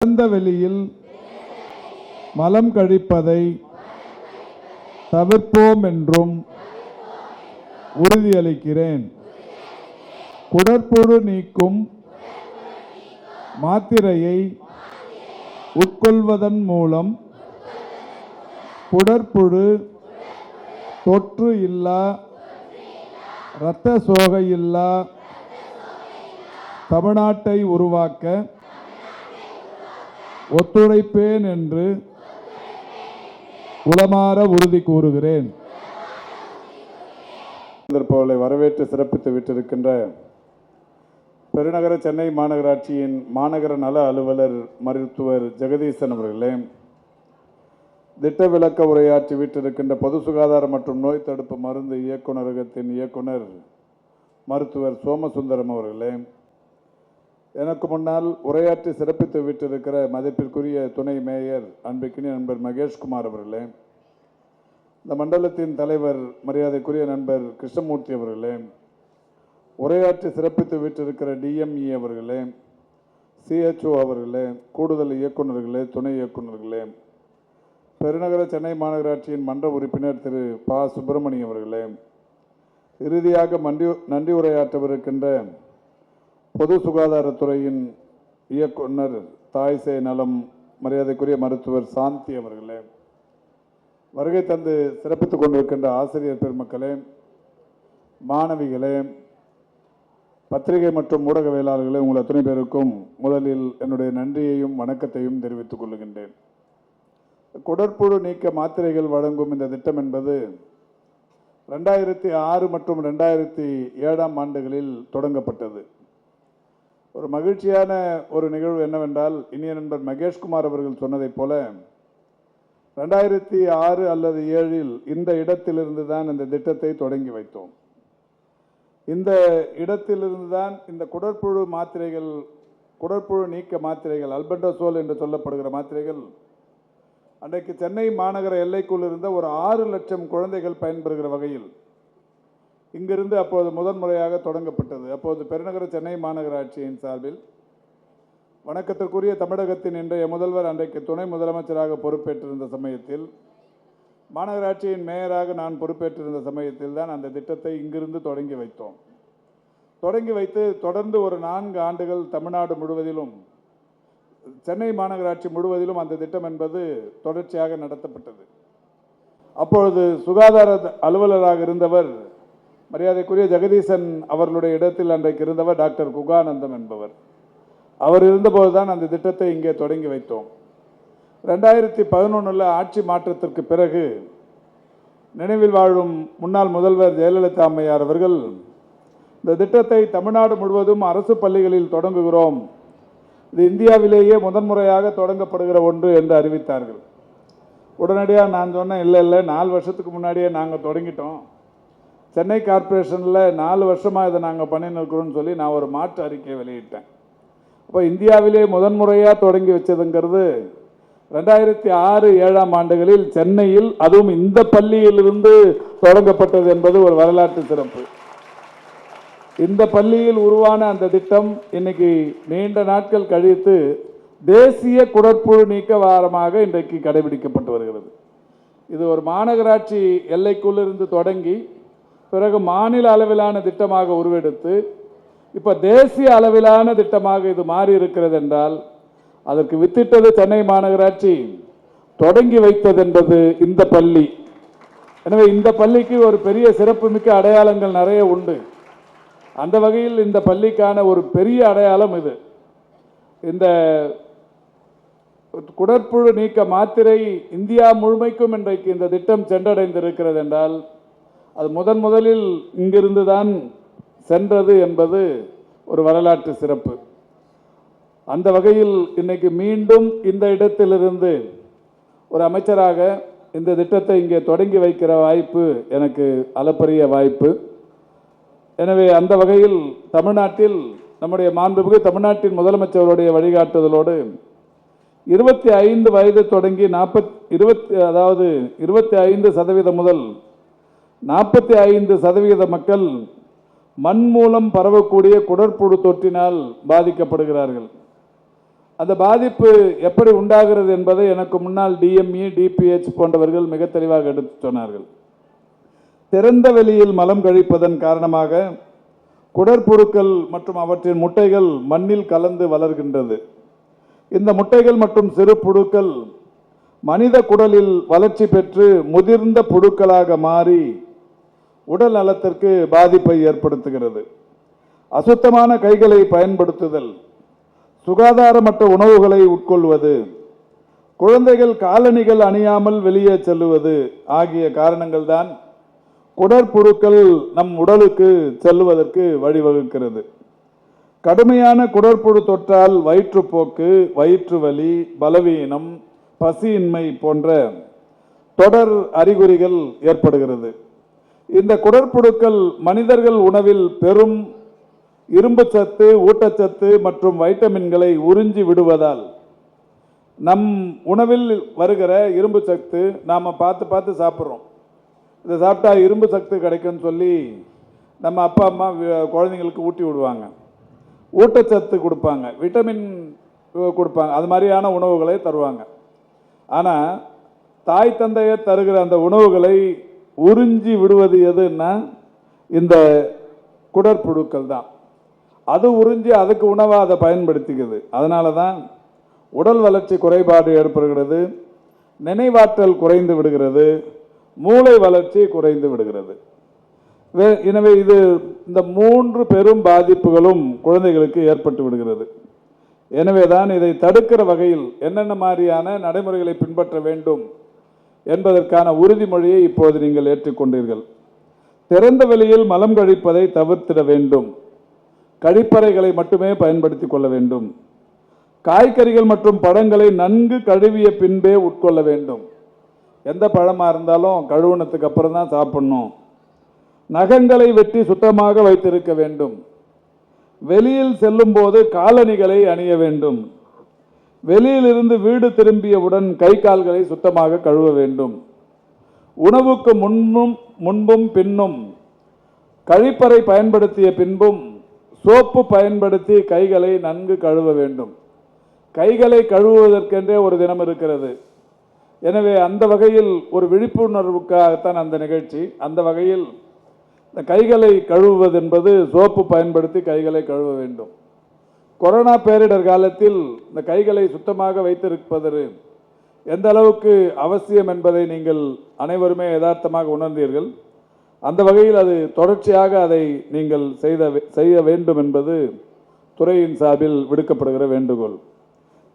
திறந்த வெளியில் மலம் கழிப்பதை தவிர்ப்போம் என்றும் உறுதியளிக்கிறேன். குடற்புழு நீக்கும் மாத்திரையை உட்கொள்வதன் மூலம் குடற்புழு தொற்று இல்லா இரத்த சோகையில்லா தமிழ்நாட்டை உருவாக்க ஒத்துழைப்பேன் என்று உளமாற உறுதி கூறுகிறேன். சந்தர்ப்பங்களை வரவேற்று சிறப்பித்து விட்டிருக்கின்ற பெருநகர சென்னை மாநகராட்சியின் மாநகர நல அலுவலர் மருத்துவர் ஜெகதீசன் அவர்களே திட்ட விளக்க உரையாற்றி விட்டிருக்கின்ற பொது சுகாதாரம் மற்றும் நோய் தடுப்பு மருந்து இயக்குநரகத்தின் இயக்குனர் மருத்துவர் சோமசுந்தரம் அவர்களே எனக்கு முன்னால் உரையாற்றி சிறப்பித்து விட்டிருக்கிற மதிப்பிற்குரிய துணை மேயர் அன்பிக்கினி நண்பர் மகேஷ்குமார் அவர்களே இந்த மண்டலத்தின் தலைவர் மரியாதைக்குரிய நண்பர் கிருஷ்ணமூர்த்தி அவர்களே உரையாற்றி சிறப்பித்து விட்டிருக்கிற டிஎம்இ அவர்களே சிஹெச்ஓ அவர்களே கூடுதல் இயக்குநர்களே துணை இயக்குநர்களே பெருநகர சென்னை மாநகராட்சியின் மன்ற உறுப்பினர் திரு. ப. சுப்பிரமணியம் அவர்களே இறுதியாக மண்டி நன்றி உரையாற்றவிருக்கின்ற பொது சுகாதாரத்துறையின் இயக்குனர் தாய் நலம் மரியாதைக்குரிய மருத்துவர் சாந்தி அவர்களே வருகை தந்து சிறப்பித்துக் கொண்டிருக்கின்ற ஆசிரியர் பெருமக்களே மாணவிகளே பத்திரிகை மற்றும் ஊடகவியலாளர்களே உங்கள் அத்தனை பேருக்கும் முதலில் என்னுடைய நன்றியையும் வணக்கத்தையும் தெரிவித்துக் கொள்கின்றேன். குடற்புழு நீக்க மாத்திரைகள் வழங்கும் இந்த திட்டம் என்பது ரெண்டாயிரத்தி ஆறு மற்றும் ரெண்டாயிரத்தி ஏழாம் ஆண்டுகளில் தொடங்கப்பட்டது. ஒரு மகிழ்ச்சியான ஒரு நிகழ்வு என்னவென்றால் இனிய நண்பர் மகேஷ்குமார் அவர்கள் சொன்னதைப் போல ரெண்டாயிரத்தி ஆறு அல்லது ஏழில் இந்த இடத்திலிருந்து தான் இந்த திட்டத்தை தொடங்கி வைத்தோம். இந்த இடத்திலிருந்து தான் இந்த குடற்புழு மாத்திரைகள் குடற்புழு நீக்க மாத்திரைகள் அல்பண்டசோல் என்று சொல்லப்படுகிற மாத்திரைகள் அன்றைக்கு சென்னை மாநகர எல்லைக்குள் இருந்த ஒரு ஆறு லட்சம் குழந்தைகள் பயன்பெறுகிற வகையில் இங்கிருந்து அப்போது முதன்முறையாக தொடங்கப்பட்டது. அப்போது பெருநகர சென்னை மாநகராட்சியின் சார்பில் வணக்கத்திற்குரிய தமிழகத்தின் இன்றைய முதல்வர் அன்றைக்கு துணை முதலமைச்சராக பொறுப்பேற்றிருந்த சமயத்தில் மாநகராட்சியின் மேயராக நான் பொறுப்பேற்றிருந்த சமயத்தில் தான் அந்த திட்டத்தை இங்கிருந்து தொடங்கி வைத்தோம். தொடங்கி வைத்து தொடர்ந்து ஒரு நான்கு ஆண்டுகள் தமிழ்நாடு முழுவதிலும் சென்னை மாநகராட்சி முழுவதிலும் அந்த திட்டம் என்பது தொடர்ச்சியாக நடத்தப்பட்டது. அப்பொழுது சுகாதார அலுவலராக இருந்தவர் மரியாதைக்குரிய ஜெகதீசன் அவர்களுடைய இடத்தில் அன்றைக்கு இருந்தவர் டாக்டர் குகானந்தம் என்பவர். அவர் இருந்தபோது தான் அந்த திட்டத்தை இங்கே தொடங்கி வைத்தோம். ரெண்டாயிரத்தி பதினொன்றில் ஆட்சி மாற்றத்திற்கு பிறகு நினைவில் வாழும் முன்னாள் முதல்வர் ஜெயலலிதா அம்மையார் அவர்கள் இந்த திட்டத்தை தமிழ்நாடு முழுவதும் அரசு பள்ளிகளில் தொடங்குகிறோம். இது இந்தியாவிலேயே முதன்முறையாக தொடங்கப்படுகிற ஒன்று என்று அறிவித்தார்கள். உடனடியாக நான் சொன்னேன் இல்லை இல்லை நாலு வருஷத்துக்கு முன்னாடியே நாங்கள் தொடங்கிட்டோம். சென்னை கார்ப்பரேஷனில் நாலு வருஷமாக இதை நாங்கள் பண்ணின்னு இருக்கிறோம்னு சொல்லி நான் ஒரு மாற்று அறிக்கையை வெளியிட்டேன். அப்போ இந்தியாவிலே முதன்முறையாக தொடங்கி வச்சதுங்கிறது ரெண்டாயிரத்தி ஆறு ஏழாம் ஆண்டுகளில் சென்னையில் அதுவும் இந்த பள்ளியிலிருந்து தொடங்கப்பட்டது என்பது ஒரு வரலாற்று சிறப்பு. இந்த பள்ளியில் உருவான அந்த திட்டம் இன்னைக்கு நீண்ட நாட்கள் கழித்து தேசிய குடற்புழு நீக்க வாரமாக இன்றைக்கு கடைபிடிக்கப்பட்டு வருகிறது. இது ஒரு மாநகராட்சி எல்லைக்குள்ளிருந்து தொடங்கி பிறகு மாநில அளவிலான திட்டமாக உருவெடுத்து இப்போ தேசிய அளவிலான திட்டமாக இது மாறி இருக்கிறது என்றால் அதற்கு வித்திட்டது சென்னை மாநகராட்சி தொடங்கி வைத்தது என்பது இந்த பள்ளி. எனவே இந்த பள்ளிக்கு ஒரு பெரிய சிறப்புமிக்க அடையாளங்கள் நிறைய உண்டு. அந்த வகையில் இந்த பள்ளிக்கான ஒரு பெரிய அடையாளம் இது. இந்த குடற்புழு நீக்க மாத்திரை இந்தியா முழுமைக்கும் இன்றைக்கு இந்த திட்டம் சென்றடைந்திருக்கிறது என்றால் அது முதன் முதலில் இங்கிருந்து தான் சென்றது என்பது ஒரு வரலாற்று சிறப்பு. அந்த வகையில் இன்றைக்கு மீண்டும் இந்த இடத்திலிருந்து ஒரு அமைச்சராக இந்த திட்டத்தை இங்கே தொடங்கி வைக்கிற வாய்ப்பு எனக்கு அளப்பரிய வாய்ப்பு. எனவே அந்த வகையில் தமிழ்நாட்டில் நம்முடைய மாண்புமிகு தமிழ்நாட்டின் முதலமைச்சருடைய வழிகாட்டுதலோடு இருபத்தி ஐந்து வயது தொடங்கி நாற்பத் இருபத்தி அதாவது இருபத்தி ஐந்து சதவீதம் முதல் நாற்பத்தி ஐந்து சதவீத மக்கள் மண் மூலம் பரவக்கூடிய குடற்புழு தொற்றினால் பாதிக்கப்படுகிறார்கள். அந்த பாதிப்பு எப்படி உண்டாகிறது என்பதை எனக்கு முன்னால் டிஎம்இ டிபிஹெச் போன்றவர்கள் மிக தெளிவாக எடுத்து சொன்னார்கள். திறந்த வெளியில் மலம் கழிப்பதன் காரணமாக குடற்புழுக்கள் மற்றும் அவற்றின் முட்டைகள் மண்ணில் கலந்து வளர்கின்றது. இந்த முட்டைகள் மற்றும் சிறு புழுக்கள் மனித குடலில் வளர்ச்சி பெற்று முதிர்ந்த புழுக்களாக மாறி உடல் நலத்திற்கு பாதிப்பை ஏற்படுத்துகிறது. அசுத்தமான கைகளை பயன்படுத்துதல் சுகாதாரமற்ற உணவுகளை உட்கொள்வது குழந்தைகள் காலணிகள் அணியாமல் வெளியே செல்லுவது ஆகிய காரணங்கள் தான் குடற்புழுக்கள் நம் உடலுக்கு செல்லுவதற்கு வழிவகுக்கிறது. கடுமையான குடற்புழு தொற்றால் வயிற்றுப்போக்கு வயிற்று வலி பலவீனம் பசியின்மை போன்ற தொடர் அறிகுறிகள் ஏற்படுகிறது. இந்த குடற்புழுக்கள் மனிதர்கள் உணவில் பெரும் இரும்புச்சத்து ஊட்டச்சத்து மற்றும் வைட்டமின்களை உறிஞ்சி விடுவதால் நம் உணவில் வருகிற இரும்பு சத்து நாம் பார்த்து பார்த்து சாப்பிட்றோம். இதை சாப்பிட்டா இரும்பு சத்து கிடைக்கும்னு சொல்லி நம்ம அப்பா அம்மா குழந்தைங்களுக்கு ஊட்டி விடுவாங்க. ஊட்டச்சத்து கொடுப்பாங்க. விட்டமின் கொடுப்பாங்க. அது மாதிரியான உணவுகளை தருவாங்க. ஆனால் தாய் தந்தையர் தருகிற அந்த உணவுகளை உறிஞ்சி விடுவது எதுன்னா இந்த குடற்புழுக்கள் தான். அது உறிஞ்சி அதுக்கு உணவாக அதை பயன்படுத்திக்குது. அதனால தான் உடல் வளர்ச்சி குறைபாடு ஏற்படுகிறது நினைவாற்றல் குறைந்து விடுகிறது மூளை வளர்ச்சி குறைந்து விடுகிறது. வே- எனவே இது இந்த மூன்று பெரும் பாதிப்புகளும் குழந்தைகளுக்கு ஏற்பட்டு விடுகிறது. எனவே தான் இதை தடுக்கிற வகையில் என்னென்ன மாதிரியான நடைமுறைகளை பின்பற்ற வேண்டும் என்பதற்கான உறுதிமொழியை இப்போது நீங்கள் ஏற்றுக்கொண்டீர்கள். திறந்த வெளியில் மலம் கழிப்பதை தவிர்த்திட வேண்டும். கழிப்பறைகளை மட்டுமே பயன்படுத்திக் கொள்ள வேண்டும். காய்கறிகள் மற்றும் பழங்களை நன்கு கழுவிய பின்பே உட்கொள்ள வேண்டும். எந்த பழமாக இருந்தாலும் கழுவுனத்துக்கு அப்புறம் தான் சாப்பிடணும். நகங்களை வெட்டி சுத்தமாக வைத்திருக்க வேண்டும். வெளியில் செல்லும்போது காலணிகளை அணிய வேண்டும். வெளியிலிருந்து வீடு திரும்பியவுடன் கை கால்களை சுத்தமாக கழுவ வேண்டும். உணவுக்கு முன்பும் முன்பும் பின்னும் கழிப்பறை பயன்படுத்திய பின்பும் சோப்பு பயன்படுத்தி கைகளை நன்கு கழுவ வேண்டும். கைகளை கழுவுவதற்கென்றே ஒரு தினம் இருக்கிறது. எனவே அந்த வகையில் ஒரு விழிப்புணர்வுக்காகத்தான் அந்த நிகழ்ச்சி. அந்த வகையில் இந்த கைகளை கழுவுவது என்பது சோப்பு பயன்படுத்தி கைகளை கழுவ வேண்டும். கொரோனா பேரிடர் காலத்தில் இந்த கைகளை சுத்தமாக வைத்திருப்பது எந்த அளவுக்கு அவசியம் என்பதை நீங்கள் அனைவருமே யதார்த்தமாக உணர்ந்தீர்கள். அந்த வகையில் அது தொடர்ச்சியாக அதை நீங்கள் செய்த செய்ய வேண்டும் என்பது துறையின் சார்பில் விடுக்கப்படுகிற வேண்டுகோள்.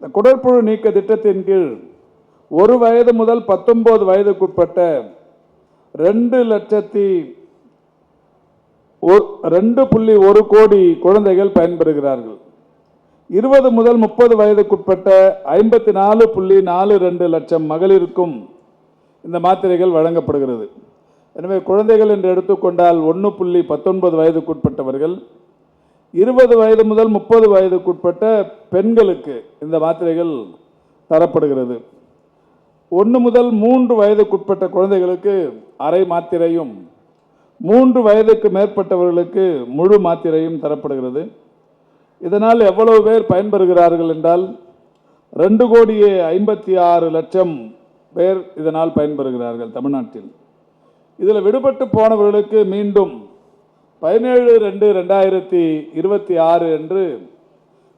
இந்த குடற்புழு நீக்க திட்டத்தின் கீழ் ஒரு வயது முதல் பத்தொன்பது வயதுக்குட்பட்ட ரெண்டு லட்சத்தி ஒ- ரெண்டு புள்ளி ஒரு கோடி குழந்தைகள் பயன்பெறுகிறார்கள். இருபது முதல் முப்பது வயதுக்குட்பட்ட ஐம்பத்தி நாலு புள்ளி நாலு ரெண்டு லட்சம் மகளிருக்கும் இந்த மாத்திரைகள் வழங்கப்படுகிறது. எனவே குழந்தைகள் என்று எடுத்துக்கொண்டால் ஒன்று புள்ளி பத்தொன்பது வயதுக்குட்பட்டவர்கள் இருபது வயது முதல் முப்பது வயதுக்குட்பட்ட பெண்களுக்கு இந்த மாத்திரைகள் தரப்படுகிறது. ஒன்று முதல் மூன்று வயதுக்குட்பட்ட குழந்தைகளுக்கு அரை மாத்திரையும் மூன்று வயதுக்கு மேற்பட்டவர்களுக்கு முழு மாத்திரையும் தரப்படுகிறது. இதனால் எவ்வளவு பேர் பயன்பெறுகிறார்கள் என்றால் ரெண்டு கோடியே ஐம்பத்தி ஆறு லட்சம் பேர் இதனால் பயன்பெறுகிறார்கள் தமிழ்நாட்டில். இதில் விடுபட்டு போனவர்களுக்கு மீண்டும் பதினேழு ரெண்டு ரெண்டாயிரத்தி இருபத்தி ஆறு என்று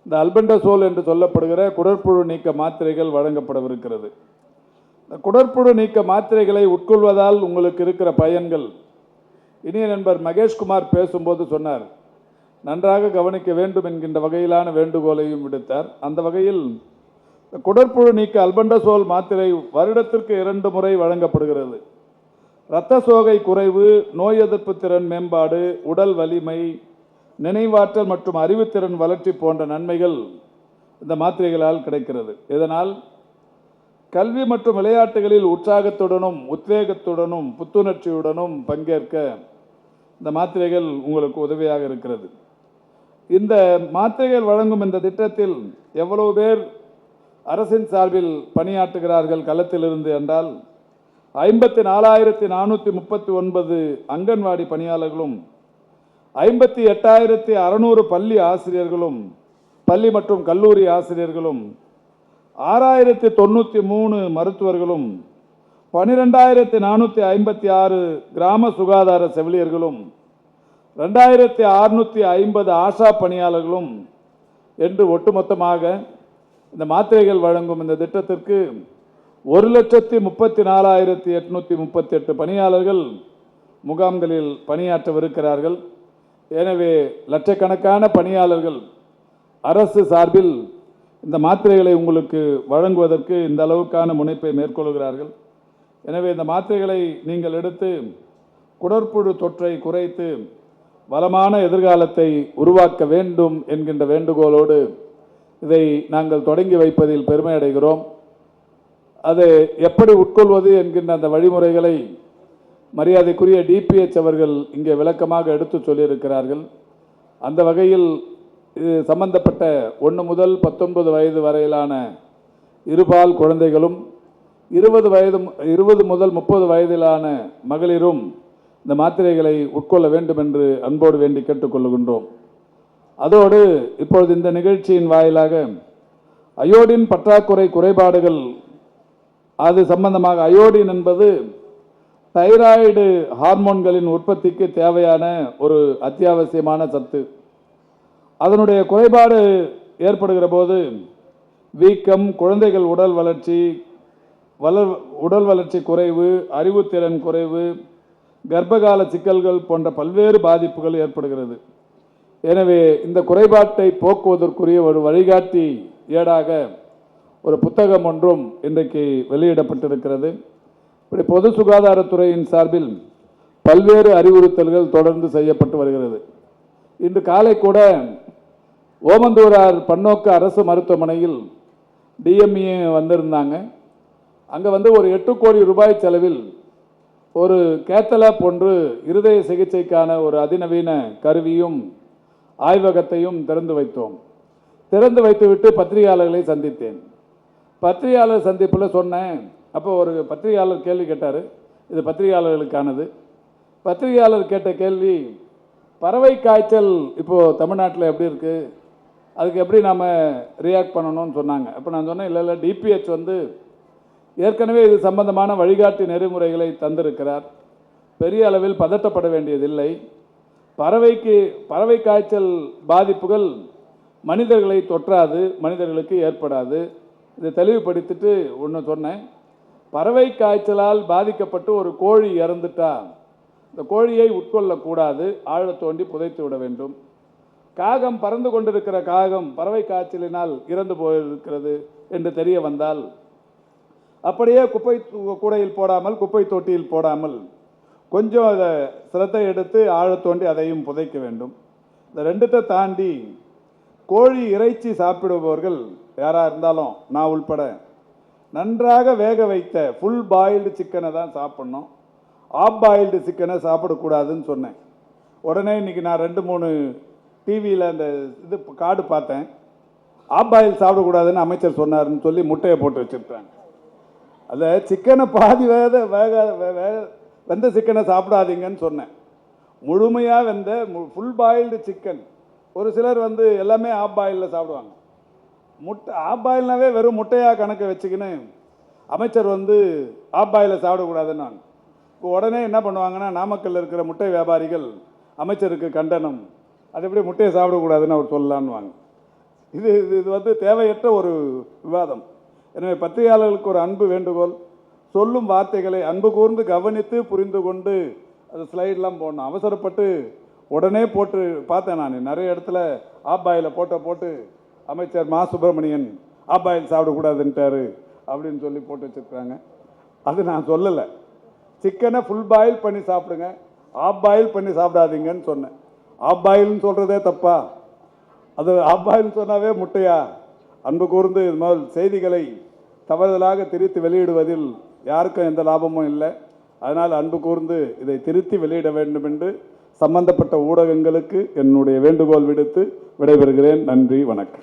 இந்த அல்பண்டசோல் என்று சொல்லப்படுகிற குடற்புழு நீக்க மாத்திரைகள் வழங்கப்படவிருக்கிறது. இந்த குடற்புழு நீக்க மாத்திரைகளை உட்கொள்வதால் உங்களுக்கு இருக்கிற பயன்கள். இனிய நண்பர் மகேஷ்குமார் பேசும்போது சொன்னார் நன்றாக கவனிக்க வேண்டும் என்கின்ற வகையிலான வேண்டுகோளையும் விடுத்தார். அந்த வகையில் குடற்புழு நீக்க அல்பண்டசோல் மாத்திரை வருடத்திற்கு இரண்டு முறை வழங்கப்படுகிறது. இரத்த சோகை குறைவு நோய் எதிர்ப்பு திறன் மேம்பாடு உடல் வலிமை நினைவாற்றல் மற்றும் அறிவுத்திறன் வளர்ச்சி போன்ற நன்மைகள் இந்த மாத்திரைகளால் கிடைக்கிறது. இதனால் கல்வி மற்றும் விளையாட்டுகளில் உற்சாகத்துடனும் உத்வேகத்துடனும் புத்துணர்ச்சியுடனும் பங்கேற்க இந்த மாத்திரைகள் உங்களுக்கு உதவியாக இருக்கிறது. இந்த மாத்திரைகள் வழங்கும் இந்த திட்டத்தில் எவ்வளவு பேர் அரசின் சார்பில் பணியாற்றுகிறார்கள் களத்திலிருந்து என்றால் ஐம்பத்தி நாலாயிரத்தி நானூற்றி முப்பத்தி ஒன்பது அங்கன்வாடி பணியாளர்களும் ஐம்பத்தி எட்டாயிரத்தி அறநூறு பள்ளி ஆசிரியர்களும் பள்ளி மற்றும் கல்லூரி ஆசிரியர்களும் ஆறாயிரத்தி தொண்ணூற்றி மூணு மருத்துவர்களும் பன்னிரெண்டாயிரத்தி நானூற்றி ஐம்பத்தி ஆறு கிராம சுகாதார செவிலியர்களும் ரெண்டாயிரத்தி அறுநூற்றி ஐம்பது ஆஷா பணியாளர்களும் என்று ஒட்டுமொத்தமாக இந்த மாத்திரைகள் வழங்கும் இந்த திட்டத்திற்கு ஒரு லட்சத்தி முப்பத்தி நாலாயிரத்தி எட்நூற்றி முப்பத்தி எட்டு பணியாளர்கள் முகாம்களில் பணியாற்றவிருக்கிறார்கள். எனவே லட்சக்கணக்கான பணியாளர்கள் அரசு சார்பில் இந்த மாத்திரைகளை உங்களுக்கு வழங்குவதற்கு இந்த அளவுக்கான முனைப்பை மேற்கொள்கிறார்கள். எனவே இந்த மாத்திரைகளை நீங்கள் எடுத்து குடற்புழு தொற்றை குறைத்து வளமான எதிர்காலத்தை உருவாக்க வேண்டும் என்கின்ற வேண்டுகோளோடு இதை நாங்கள் தொடங்கி வைப்பதில் பெருமை அடைகிறோம் அதை எப்படி உட்கொள்வது என்கின்ற அந்த வழிமுறைகளை மரியாதைக்குரிய டிபிஎச் அவர்கள் இங்கே விளக்கமாக எடுத்து சொல்லியிருக்கிறார்கள். அந்த வகையில் இது சம்பந்தப்பட்ட ஒன்று முதல் பத்தொன்பது வயது வரையிலான இருபால் குழந்தைகளும் இருபது வயது இருபது முதல் முப்பது வயதிலான மகளிரும் இந்த மாத்திரைகளை உட்கொள்ள வேண்டும் என்று அன்போடு வேண்டி கேட்டுக்கொள்கின்றோம். அதோடு இப்பொழுது இந்த நிகழ்ச்சியின் வாயிலாக அயோடின் பற்றாக்குறை குறைபாடுகள் அது சம்பந்தமாக அயோடின் என்பது தைராய்டு ஹார்மோன்களின் உற்பத்திக்கு தேவையான ஒரு அத்தியாவசியமான சத்து. அதனுடைய குறைபாடு ஏற்படுகிற போது வீக்கம் குழந்தைகள் உடல் வளர்ச்சி வளர் உடல் வளர்ச்சி குறைவு அறிவுத்திறன் குறைவு கர்ப்பகால சிக்கல்கள் போன்ற பல்வேறு பாதிப்புகள் ஏற்படுகிறது. எனவே இந்த குறைபாட்டை போக்குவதற்குரிய ஒரு வழிகாட்டி ஏடாக ஒரு புத்தகம் ஒன்றும் இன்றைக்கு வெளியிடப்பட்டிருக்கிறது. இப்படி பொது சுகாதாரத்துறையின் சார்பில் பல்வேறு அறிவுறுத்தல்கள் தொடர்ந்து செய்யப்பட்டு வருகிறது. இன்று காலை கூட ஓமந்தூரார் பன்னோக்கு அரசு மருத்துவமனையில் டிஎம்இ வந்திருந்தாங்க. அங்கே வந்து ஒரு எட்டு கோடி ரூபாய் செலவில் ஒரு கேத்தலாப் ஒன்று இருதய சிகிச்சைக்கான ஒரு அதிநவீன கருவியும் ஆய்வகத்தையும் திறந்து வைத்தோம். திறந்து வைத்துவிட்டு பத்திரிகையாளர்களை சந்தித்தேன். பத்திரிகையாளர் சந்திப்பில் சொன்னேன். அப்போ ஒரு பத்திரிகையாளர் கேள்வி கேட்டார். இது பத்திரிகையாளர்களுக்கானது. பத்திரிகையாளர் கேட்ட கேள்வி பறவை காய்ச்சல் இப்போது தமிழ்நாட்டில் எப்படி இருக்குது அதுக்கு எப்படி நாம் ரியாக்ட் பண்ணணும்னு சொன்னாங்க. அப்போ நான் சொன்னேன் இல்லை இல்லை டிபிஹெச் வந்து ஏற்கனவே இது சம்பந்தமான வழிகாட்டி நெறிமுறைகளை தந்திருக்கிறார். பெரிய அளவில் பதட்டப்பட வேண்டியதில்லை. பறவைக்கு பறவை காய்ச்சல் பாதிப்புகள் மனிதர்களை தொற்றாது மனிதர்களுக்கு ஏற்படாது. இதை தெளிவுபடுத்திட்டு ஒன்று சொன்னேன். பறவை காய்ச்சலால் பாதிக்கப்பட்டு ஒரு கோழி இறந்துட்டா இந்த கோழியை உட்கொள்ளக்கூடாது ஆழத் தோண்டி புதைத்து விட வேண்டும். காகம் பறந்து கொண்டிருக்கிற காகம் பறவை காய்ச்சலினால் இறந்து போயிருக்கிறது என்று தெரிய வந்தால் அப்படியே குப்பை கூடையில் போடாமல் குப்பை தொட்டியில் போடாமல் கொஞ்சம் அதை சிரத்தை எடுத்து ஆழ தோண்டி அதையும் புதைக்க வேண்டும். இந்த ரெண்டுத்தை தாண்டி கோழி இறைச்சி சாப்பிடுபவர்கள் யாராக இருந்தாலும் நான் உள்பட நன்றாக வேக வைத்த ஃபுல் பாயில்டு சிக்கனை தான் சாப்பிட்ணும். ஆஃப் பாயில்டு சிக்கனை சாப்பிடக்கூடாதுன்னு சொன்னேன். உடனே இன்னைக்கு நான் ரெண்டு மூணு டிவியில் அந்த இது கார்டு பார்த்தேன். ஆஃப் பாயில் சாப்பிடக்கூடாதுன்னு அமைச்சர் சொன்னாருன்னு சொல்லி முட்டையை போட்டு வச்சுருக்காங்க அதை சிக்கனை பாதி வேக வேக வே- வே- வெந்த சிக்கனை சாப்பிடாதீங்கன்னு சொன்னேன். முழுமையாக வெந்த ஃபுல் பாயில்டு சிக்கன் ஒரு சிலர் வந்து எல்லாமே ஆப் பாயிலில் சாப்பிடுவாங்க. முட்டை ஆஃப் பாயில்னாவே வெறும் முட்டையாக கணக்கு வச்சுக்கின்னு அமைச்சர் வந்து ஆப் பாயிலை சாப்பிடக்கூடாதுன்னாங்க இப்போ உடனே என்ன பண்ணுவாங்கன்னா நாமக்கல்லில் இருக்கிற முட்டை வியாபாரிகள் அமைச்சருக்கு கண்டனம். அது எப்படி முட்டையை சாப்பிடக்கூடாதுன்னு அவர் சொல்லலான்னுவாங்க. இது இது இது வந்து தேவையற்ற ஒரு விவாதம். எனவே பத்திரிகையாளர்களுக்கு ஒரு அன்பு வேண்டுகோள். சொல்லும் வார்த்தைகளை அன்பு கூர்ந்து கவனித்து புரிந்து கொண்டு அது ஸ்லைடெலாம் போடணும். அவசரப்பட்டு உடனே போட்டு பார்த்தேன் நான். நிறைய இடத்துல ஆப் பாயில் போட்ட போட்டு அமைச்சர் மா. சுப்பிரமணியன் ஆப் பாயில் சாப்பிடக்கூடாதுன்ட்டாரு அப்படின்னு சொல்லி போட்டு வச்சுருக்காங்க அது நான் சொல்லலை. சிக்கனை ஃபுல் பாயில் பண்ணி சாப்பிடுங்க. ஆஃப் பாயில் பண்ணி சாப்பிடாதீங்கன்னு சொன்னேன். ஆஃப் பாயில்னு சொல்கிறதே தப்பா? அது ஆப்பாயின்னு சொன்னாவே முட்டையா? அன்பு கூர்ந்து இது மாதிரி செய்திகளை தவறுதலாக திருத்தி வெளியிடுவதில் யாருக்கும் எந்த லாபமும் இல்லை. அதனால் அன்பு கூர்ந்து இதை திருத்தி வெளியிட வேண்டும் என்று சம்பந்தப்பட்ட ஊடகங்களுக்கு என்னுடைய வேண்டுகோள் விடுத்து விடைபெறுகிறேன். நன்றி வணக்கம்.